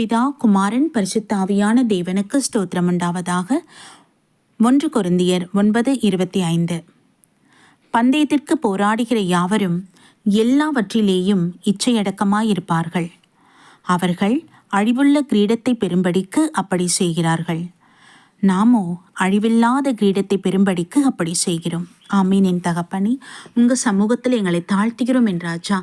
பிதா குமாரன் பரிசுத்தாவியான தேவனுக்கு ஸ்தோத்திரம் உண்டாவதாக. ஒன்று கொருந்தியர் ஒன்பது இருபத்தி ஐந்து. பந்தயத்திற்கு போராடுகிற யாவரும் எல்லாவற்றிலேயும் இச்சையடக்கமாயிருப்பார்கள். அவர்கள் அழிவுள்ள கிரீடத்தை பெரும்படிக்கு அப்படி செய்கிறார்கள். நாமோ அழிவில்லாத கிரீடத்தை பெரும்படிக்கு அப்படி செய்கிறோம். ஆமீனின் தகப்பனி உங்கள் சமூகத்தில் எங்களை தாழ்த்துகிறோம் என்றாச்சா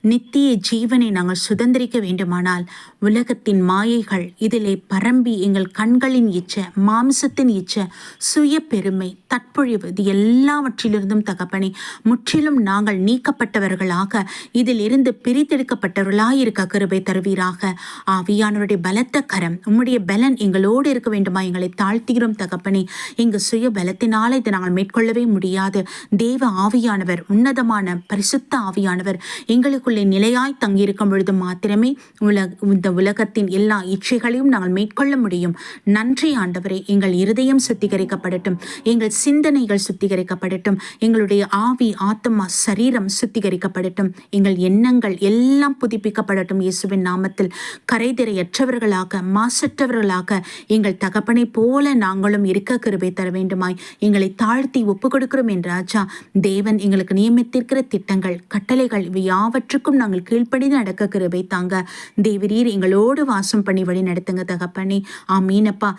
நித்திய ஜீவனை நாங்கள் சுதந்திரிக்க வேண்டுமானால் உலகத்தின் மாயைகள் இதிலே பரம்பி எங்கள் கண்களின் இச்ச மாம்சத்தின் இச்ச சுய பெருமை தற்பொழிவு இது எல்லாவற்றிலிருந்தும் தகப்பனே முற்றிலும் நாங்கள் நீக்கப்பட்டவர்களாக இதில் இருந்து பிரித்தெடுக்கப்பட்டவர்களாயிருக்க கருவை தருவீராக. ஆவியானவருடைய பலத்த கரம் உம்முடைய பலன் எங்களோடு இருக்க வேண்டுமா? எங்களை தாழ்த்துகிறோம் தகப்பனே. எங்கள் சுய பலத்தினால் இதை நாங்கள் மேற்கொள்ளவே முடியாது. தேவ ஆவியானவர் உன்னதமான பரிசுத்த ஆவியானவர் எங்களுக்கு உங்களுக்குள்ளே நிலையாய் தங்கியிருக்கும் பொழுது மாத்திரமே உலக இந்த உலகத்தின் எல்லா இச்சைகளையும் நாங்கள் மேற்கொள்ள முடியும். நன்றி ஆண்டவரே எங்கள் இருதயம் சுத்திகரிக்கப்படட்டும். எங்கள் சிந்தனைகள் சுத்திகரிக்கப்படட்டும். எங்களுடைய ஆவி ஆத்மா சரீரம் சுத்திகரிக்கப்படட்டும். எங்கள் எண்ணங்கள் எல்லாம் புதுப்பிக்கப்படட்டும் இயேசுவின் நாமத்தில். கரைதிரையற்றவர்களாக மாசற்றவர்களாக எங்கள் தகப்பனை போல நாங்களும் இருக்க கிருபை தர வேண்டுமாய். எங்களை தாழ்த்தி ஒப்பு கொடுக்கிறோம் என்று ராஜா. தேவன் எங்களுக்கு நியமித்திருக்கிற திட்டங்கள் கட்டளைகள் இவை யாவற்றுக்கும் எல்லாருக்கும் நாங்கள் கீழ்ப்படிந்து நடக்க கிருபை தாங்க. தேவரீர் எங்களோடு வாசம் பண்ணி வழி நடத்துங்க தகப்பனே ஆமீனப்பா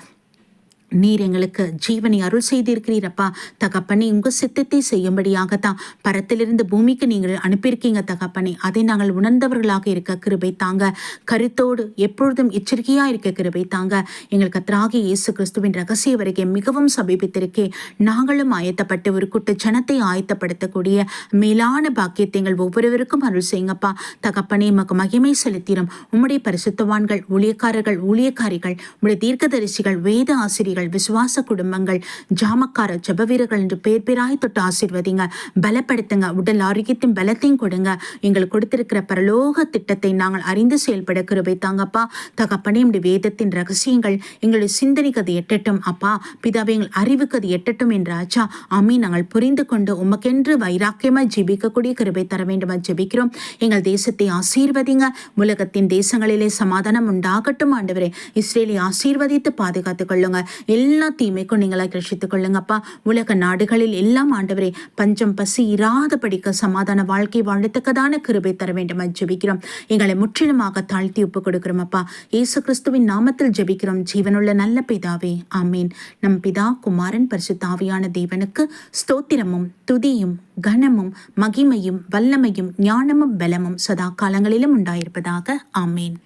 நீர் எங்களுக்கு ஜீவனை அருள் செய்திருக்கிறீரப்பா தகப்பனே உங்கள் சித்தத்தை செய்யும்படியாகத்தான் பரத்திலிருந்து பூமிக்கு நீங்கள் அனுப்பியிருக்கீங்க தகப்பனே. அதை நாங்கள் உணர்ந்தவர்களாக இருக்க கிருபை தாங்க. கருத்தோடு எப்பொழுதும் எச்சரிக்கையாக இருக்க கிருபை தாங்க. எங்களுக்கு கத்ராகி இயேசு கிறிஸ்துவின் ரகசிய வருகை மிகவும் சமீபித்திருக்கே நாங்களும் ஆயத்தப்பட்டு ஒரு குட்டு ஜனத்தை ஆயத்தப்படுத்தக்கூடிய மேலான பாக்கியத்தை எங்கள் ஒவ்வொருவருக்கும் அருள் செய்யுங்கப்பா. தகப்பனே எமக்கு மகிமை செலுத்திடும் உம்முடைய பரிசுத்தவான்கள் ஊழியக்காரர்கள் ஊழியக்காரிகள் உடைய தீர்க்கதரிசிகள் வேத ஆசிரியர்கள் குடும்பங்கள் விசுவாச குடும்பங்கள் ஜாமக்கார ஜப வீரர்கள் என்று பேர் பேராய் தொட்டு ஆசிர்வதிங்க. பலப்படுத்துங்க. உடல் ஆரோக்கியத்தையும் பலத்தையும் கொடுங்க. எங்களுக்கு கொடுத்திருக்கிற பரலோக திட்டத்தை நாங்கள் அறிந்து செயல்பட கிருபை தாங்கப்பா. தகப்பனே நம்முடைய வேதத்தின் ரகசியங்கள் எங்களுடைய சிந்தனைக்கு அது எட்டட்டும். அப்பா பிதாவை எங்கள் அறிவுக்கு அது எட்டட்டும் என்ற ஆச்சா. அம்மி நாங்கள் புரிந்து கொண்டு உமக்கென்று வைராக்கியமாக ஜெபிக்கக்கூடிய கிருபை தர வேண்டுமா ஜெபிக்கிறோம். எங்கள் தேசத்தை ஆசீர்வதிங்க. உலகத்தின் தேசங்களிலே சமாதானம் உண்டாகட்டும் ஆண்டவரே. இஸ்ரேலை ஆசீர்வதித்து பாதுகாத்துக் கொள்ளுங்க. எல்லா தீமைக்கும் நீங்களாக ரசித்துக் கொள்ளுங்கப்பா உலக நாடுகளில் எல்லாம் ஆண்டவரே பஞ்சம் பசி இராத படிக்க சமாதான வாழ்க்கை வாழத்தக்கதான கிருபை தர வேண்டும் ஜெபிக்கிறோம். எங்களை முற்றிலுமாக தாழ்த்தி ஒப்பு கொடுக்கிறோம் அப்பா. இயேசு கிறிஸ்துவின் நாமத்தில் ஜெபிக்கிறோம். ஜீவனுள்ள நல்ல பிதாவே ஆமீன். நம் பிதா குமாரன் பரிசு தாவியான தேவனுக்கு ஸ்தோத்திரமும் துதியும் கனமும் மகிமையும் வல்லமையும் ஞானமும் பலமும் சதா காலங்களிலும் உண்டாயிருப்பதாக ஆமீன்.